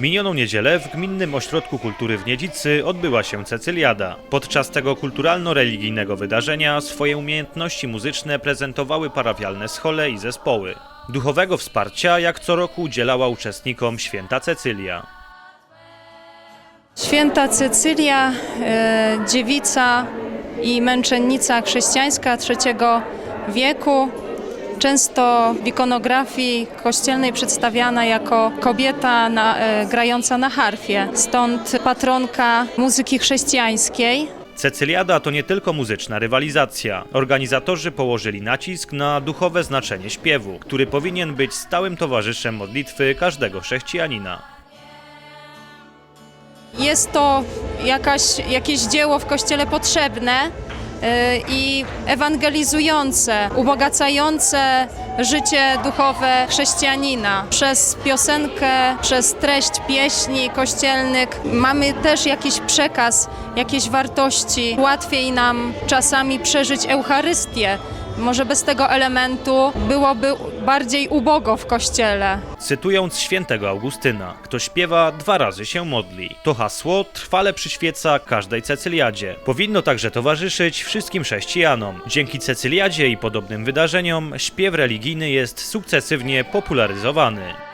Minioną niedzielę w Gminnym Ośrodku Kultury w Niedzicy odbyła się Cecyliada. Podczas tego kulturalno-religijnego wydarzenia swoje umiejętności muzyczne prezentowały parafialne schole i zespoły. Duchowego wsparcia jak co roku udzielała uczestnikom święta Cecylia. Święta Cecylia, e, dziewica i męczennica chrześcijańska III wieku, często w ikonografii kościelnej przedstawiana jako kobieta na, e, grająca na harfie. Stąd patronka muzyki chrześcijańskiej. Cecyliada to nie tylko muzyczna rywalizacja. Organizatorzy położyli nacisk na duchowe znaczenie śpiewu, który powinien być stałym towarzyszem modlitwy każdego chrześcijanina. Jest to jakaś, jakieś dzieło w kościele potrzebne i ewangelizujące, ubogacające życie duchowe chrześcijanina. Przez piosenkę, przez treść pieśni kościelnych mamy też jakiś przekaz, jakieś wartości. Łatwiej nam czasami przeżyć Eucharystię. Może bez tego elementu byłoby bardziej ubogo w kościele. Cytując świętego Augustyna, kto śpiewa, dwa razy się modli. To hasło trwale przyświeca każdej Cecyliadzie. Powinno także towarzyszyć wszystkim chrześcijanom. Dzięki Cecyliadzie i podobnym wydarzeniom śpiew religijny jest sukcesywnie popularyzowany.